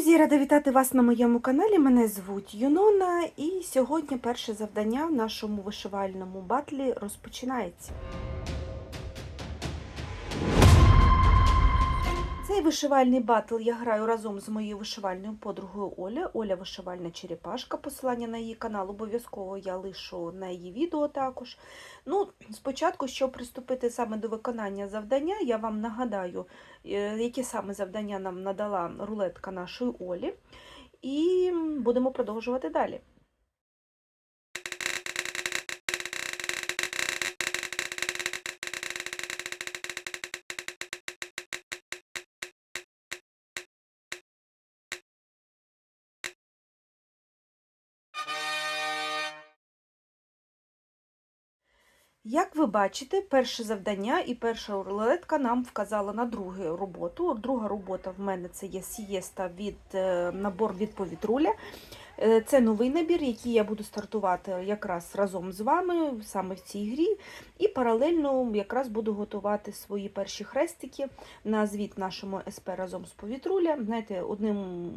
Друзі, рада вітати вас на моєму каналі. Мене звуть Юнона, і сьогодні перше завдання в нашому вишивальному батлі розпочинається. Цей вишивальний батл я граю разом з моєю вишивальною подругою Оля. Оля вишивальна черепашка. Посилання на її канал обов'язково я лишу на її відео також. Ну, спочатку, щоб приступити саме до виконання завдання, я вам нагадаю, е, які саме завдання нам надала рулетка нашої Олі. І будемо продовжувати далі. Як ви бачите, перше завдання і перша рулетка нам вказала на другу роботу. Друга робота в мене це є сієста від е, набор від повітруля. Е, Це новий набір, який я буду стартувати якраз разом з вами, саме в цій грі. І паралельно якраз буду готувати свої перші хрестики на звіт нашому СП разом з повітруля. Знаєте, одним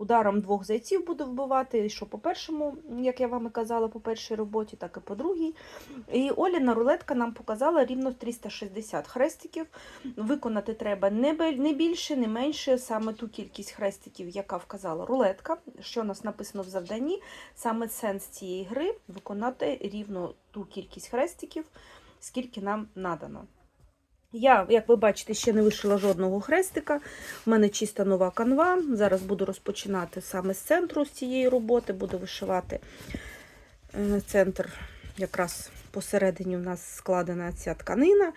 ударом двох зайців буду вбивати, що по першому, як я вам і казала, по першій роботі, так і по другій. І Оліна рулетка нам показала рівно 360 хрестиків. Виконати треба не більше, не менше, саме ту кількість хрестиків, яка вказала рулетка. Що у нас написано в завданні, саме сенс цієї гри виконати рівно ту кількість хрестиків, скільки нам надано. Я, як ви бачите, ще не вишила жодного хрестика. У мене чиста нова канва. Зараз буду розпочинати саме з центру з цієї роботи. Буду вишивати е, центр, якраз посередині у нас складена ця тканина.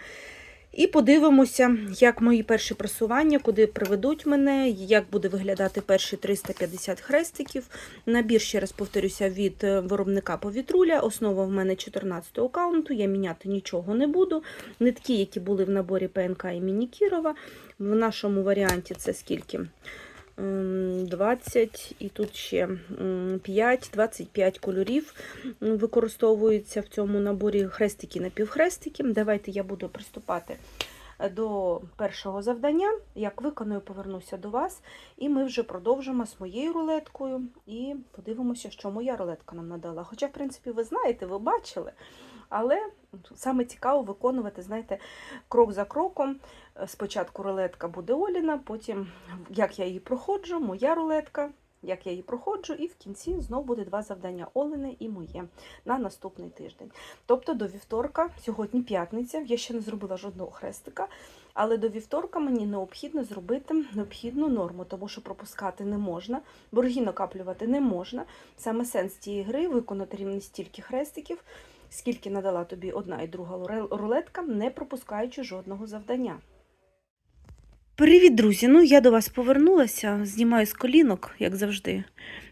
І подивимося, як мої перші просування, куди приведуть мене, як буде виглядати перші 350 хрестиків. Набір, ще раз повторюся, від е, виробника повітруля. Основа в мене 14 аккаунту, я міняти нічого не буду. Нитки, які були в наборі ПНК і Мінікірова. В нашому варіанті це скільки? М, 20 і тут ще 5-25 кольорів використовуються в цьому наборі хрестики напівхрестики. Давайте я буду приступати е, до першого завдання. Як виконую, повернуся до вас, і ми вже продовжимо з моєю рулеткою і подивимося, що моя рулетка нам надала. Хоча, в принципі, ви знаєте, ви бачили. Але саме цікаво виконувати, знаєте, крок за кроком. Спочатку рулетка буде Оліна, потім як я її проходжу, моя рулетка, як я її проходжу, і в кінці знов буде два завдання Олени і моє на наступний тиждень. Тобто до вівторка, сьогодні п'ятниця, я ще не зробила жодного хрестика, але до вівторка мені необхідно зробити необхідну норму, тому що пропускати не можна, борги накаплювати не можна. Саме сенс цієї гри виконати рівно стільки хрестиків, скільки надала тобі одна і друга руле- рулетка, не пропускаючи жодного завдання. Привіт, друзі! Ну, я до вас повернулася, знімаю з колінок, як завжди,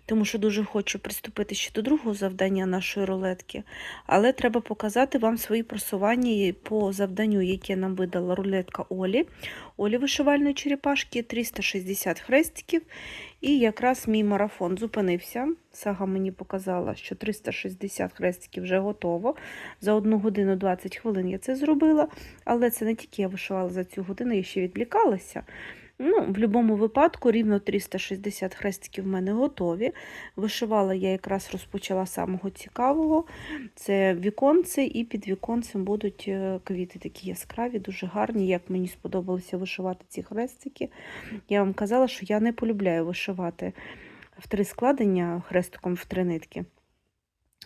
тому що дуже хочу приступити ще до другого завдання нашої рулетки. Але треба показати вам свої просування по завданню, яке нам видала рулетка Олі. Олі вишивальної черепашки 360 хрестиків. І якраз мій марафон зупинився. Сага мені показала, що 360 хрестиків вже готово. За 1 годину 20 хвилин я це зробила. Але це не тільки я вишивала за цю годину, я ще відвлікалася. Ну, в будь-якому випадку рівно 360 хрестиків в мене готові. Вишивала я якраз розпочала самого цікавого. Це віконце, і під віконцем будуть е, квіти такі яскраві, дуже гарні. Як мені сподобалося вишивати ці хрестики. Я вам казала, що я не полюбляю вишивати в три складення хрестиком в три нитки.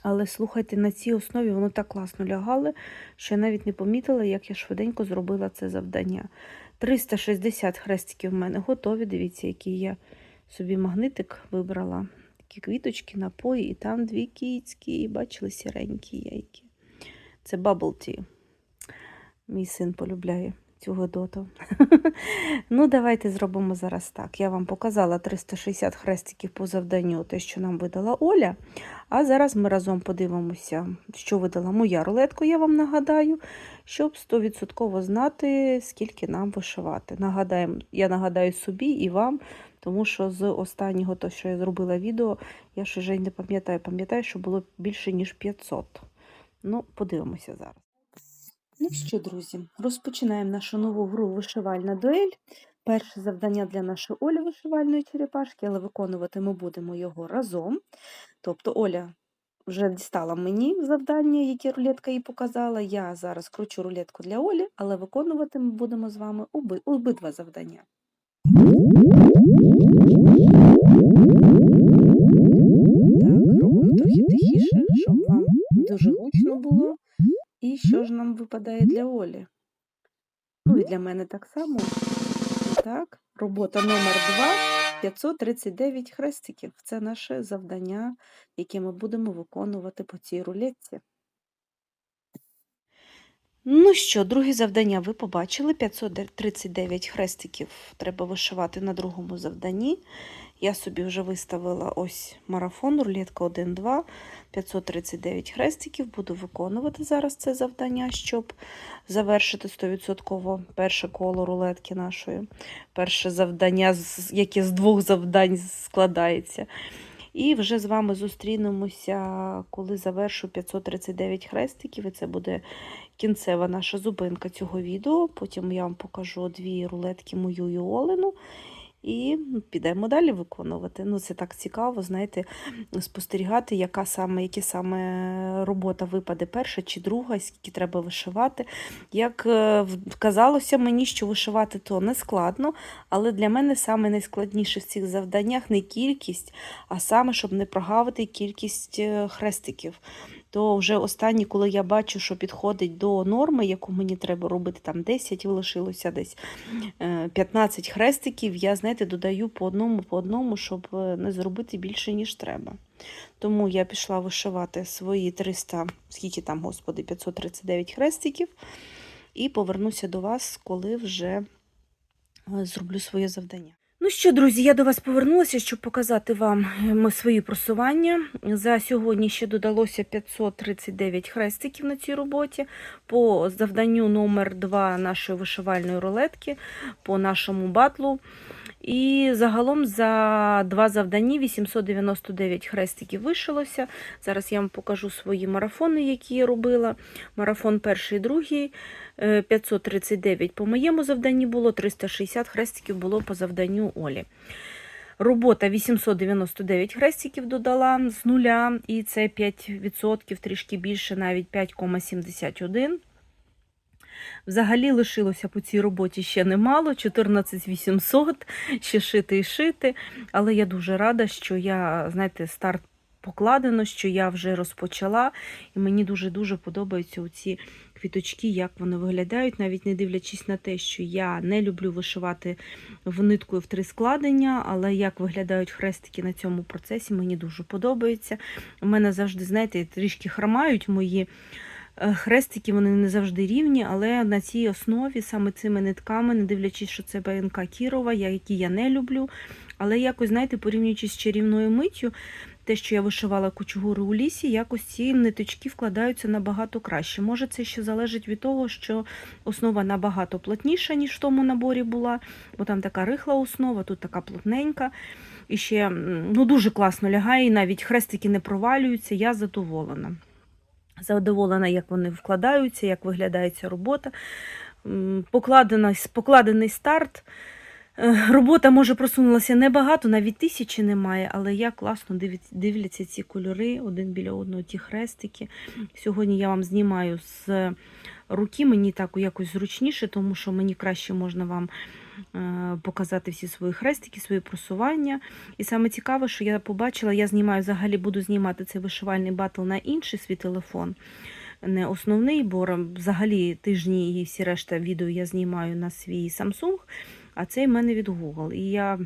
Але слухайте, на цій основі воно так класно лягало, що я навіть не помітила, як я швиденько зробила це завдання. 360 хрестиків в мене готові. Дивіться, який я собі магнитик вибрала. Такі квіточки, напої, і там дві кіцькі, бачили сіренькі яйки. Це Bubble Tea. Мій син полюбляє цю годоту. ну, давайте зробимо зараз так. Я вам показала 360 хрестиків по завданню, те, що нам видала Оля. А зараз ми разом подивимося, що видала моя рулетка, я вам нагадаю, щоб 100% знати, скільки нам вишивати. Нагадаємо, я нагадаю собі і вам, тому що з останнього, то, що я зробила відео, я ж вже не пам'ятаю, пам'ятаю, що було більше, ніж 500. Ну, подивимося зараз. Ну що, друзі, розпочинаємо нашу нову гру вишивальна дуель. перше завдання для нашої Олі вишивальної черепашки, але виконувати ми будемо його разом. Тобто Оля вже дістала мені завдання, яке рулетка їй показала. Я зараз кручу рулетку для Олі, але виконувати ми будемо з вами оби, обидва завдання. Що ж нам випадає для Олі? Ну і для мене так само. Так, робота номер 2 539 хрестиків. Це наше завдання, яке ми будемо виконувати по цій рулетці. Ну що, друге завдання ви побачили. 539 хрестиків треба вишивати на другому завданні. Я собі вже виставила ось марафон, рулетка 1-2, 539 хрестиків. Буду виконувати зараз це завдання, щоб завершити 100% перше коло рулетки нашої. Перше завдання, яке з двох завдань складається. І вже з вами зустрінемося, коли завершу 539 хрестиків, і це буде кінцева наша зупинка цього відео. Потім я вам покажу дві рулетки мою і Олену. І підемо далі виконувати. Ну, це так цікаво, знаєте, спостерігати, яка саме, які саме робота випаде перша чи друга, скільки треба вишивати. Як е, казалося мені, що вишивати то не складно, але для мене саме найскладніше в цих завданнях не кількість, а саме, щоб не прогавити кількість е, хрестиків. То вже останні, коли я бачу, що підходить до норми, яку мені треба робити, там 10 лишилося десь е, 15 хрестиків, я, знаєте, додаю по одному, по одному, щоб е, не зробити більше, ніж треба. Тому я пішла вишивати свої 300, скільки там, господи, 539 хрестиків, і повернуся до вас, коли вже е, зроблю своє завдання. Ну що, друзі, я до вас повернулася, щоб показати вам е, свої просування. За сьогодні ще додалося 539 хрестиків на цій роботі по завданню номер 2 нашої вишивальної рулетки, по нашому батлу. І загалом за два завдання 899 хрестиків вишилося. Зараз я вам покажу свої марафони, які я робила. Марафон перший, другий. е, 539 по моєму завданні було, 360 хрестиків було по завданню Олі. Робота 899 хрестиків додала з нуля, і це 5%, трішки більше, навіть 5,71. Взагалі лишилося по цій роботі ще немало, 14 800, ще шити і шити. Але я дуже рада, що я, знаєте, старт покладено, що я вже розпочала, і мені дуже-дуже подобаються ці квіточки, як вони виглядають, навіть не дивлячись на те, що я не люблю вишивати в нитку в три складення, але як виглядають хрестики на цьому процесі, мені дуже подобається. У мене завжди, знаєте, трішки хромають мої хрестики, вони не завжди рівні, але на цій основі, саме цими нитками, не дивлячись, що це БНК Кірова, які я не люблю. Але якось, знаєте, порівнюючи з чарівною миттю, те, що я вишивала кучугури у лісі, якось ці ниточки вкладаються набагато краще. Може, це ще залежить від того, що основа набагато плотніша, ніж в тому наборі була, бо там така рихла основа, тут така плотненька. І ще ну, дуже класно лягає, і навіть хрестики не провалюються, я задоволена. Задоволена, як вони вкладаються, як виглядає ця робота. М, Покладена, покладений старт. Е, Робота, може, просунулася небагато, навіть тисячі немає, але як класно дивляться ці кольори один біля одного, ті хрестики. Сьогодні я вам знімаю з руки, мені так якось зручніше, тому що мені краще можна вам показати всі свої хрестики, свої просування. І саме цікаве, що я побачила, я знімаю взагалі буду знімати цей вишивальний батл на інший свій телефон. Не основний, бо взагалі тижні і всі решта відео я знімаю на свій Samsung, а цей в мене від Google. І я е,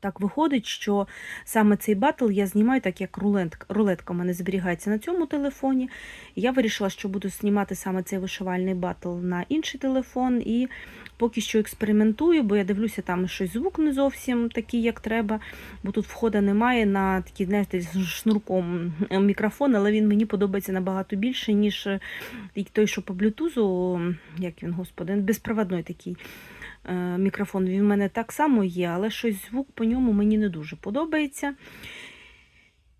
так виходить, що саме цей батл я знімаю, так як рулет, рулетка в мене зберігається на цьому телефоні. Я вирішила, що буду знімати саме цей вишивальний батл на інший телефон. І поки що експериментую, бо я дивлюся, там щось звук не зовсім такий, як треба, бо тут входу немає на такий, знаєте, шнурком мікрофон, але він мені подобається набагато більше, ніж е, той, що по блютузу, як він, господи, безпроводний такий е, мікрофон. Він в мене так само є, але щось звук по ньому мені не дуже подобається.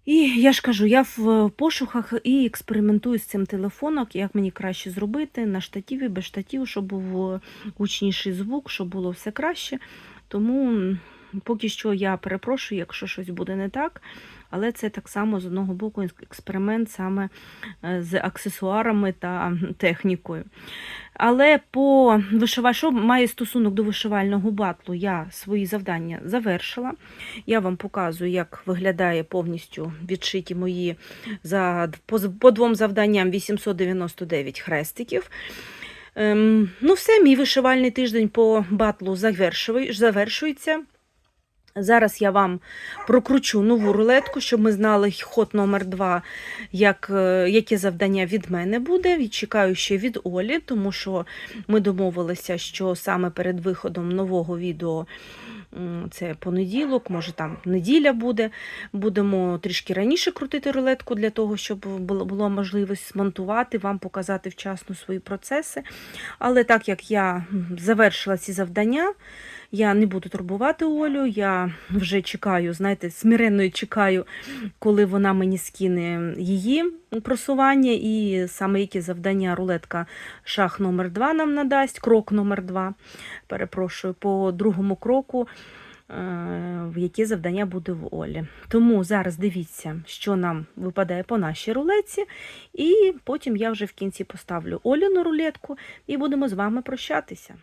І я ж кажу, я в пошуках і експериментую з цим телефоном, як мені краще зробити на штативі, без штатів, щоб був гучніший звук, щоб було все краще. Тому поки що я перепрошую, якщо щось буде не так. Але це так само з одного боку експеримент саме е, з аксесуарами та технікою. Але по вишива... що має стосунок до вишивального батлу, я свої завдання завершила. Я вам показую, як виглядає повністю відшиті мої за по, по двом завданням 899 хрестиків. Ем, ну, все, мій вишивальний тиждень по батлу завершується. Зараз я вам прокручу нову рулетку, щоб ми знали ход номер 2 як, е, яке завдання від мене буде. Відчекаю ще від Олі, тому що ми домовилися, що саме перед виходом нового відео це понеділок, може там неділя буде. Будемо трішки раніше крутити рулетку для того, щоб було, можливість змонтувати, вам показати вчасно свої процеси. Але так як я завершила ці завдання, я не буду турбувати Олю. Я вже чекаю, знаєте, смиренно чекаю, коли вона мені скине її просування, і саме які завдання рулетка шах номер 2 нам надасть, крок номер 2, перепрошую, по другому кроку. е, в Яке завдання буде в Олі. Тому зараз дивіться, що нам випадає по нашій рулетці, і потім я вже в кінці поставлю Оліну рулетку і будемо з вами прощатися.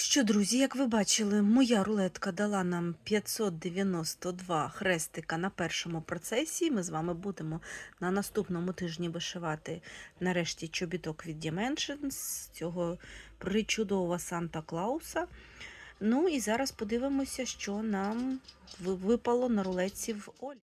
Що, друзі, як ви бачили, моя рулетка дала нам 592 хрестика на першому процесі. Ми з вами будемо на наступному тижні вишивати нарешті чобіток від Dimensions, цього причудового Санта Клауса. Ну і зараз подивимося, що нам випало на рулетці в Олі.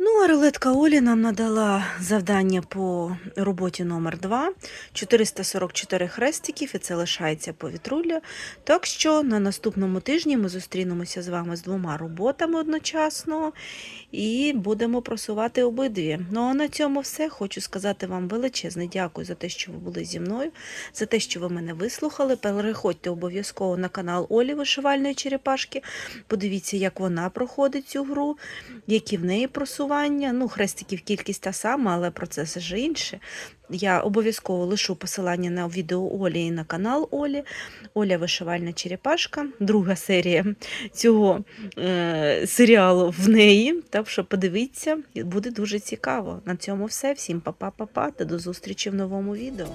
Ну, а рулетка Олі нам надала завдання по роботі номер 2 444 хрестиків, і це лишається повітрулля. Так що на наступному тижні ми зустрінемося з вами з двома роботами одночасно і будемо просувати обидві. Ну а на цьому все. Хочу сказати вам величезне дякую за те, що ви були зі мною, за те, що ви мене вислухали. Переходьте обов'язково на канал Олі Вишивальної Черепашки. Подивіться, як вона проходить цю гру які в неї просування. Ну, хрестиків кількість та сама, але процес вже інше. Я обов'язково лишу посилання на відео Олі і на канал Олі. Оля Вишивальна Черепашка, друга серія цього е, серіалу в неї. Так що подивіться, буде дуже цікаво. На цьому все. Всім па-па-па-па та до зустрічі в новому відео.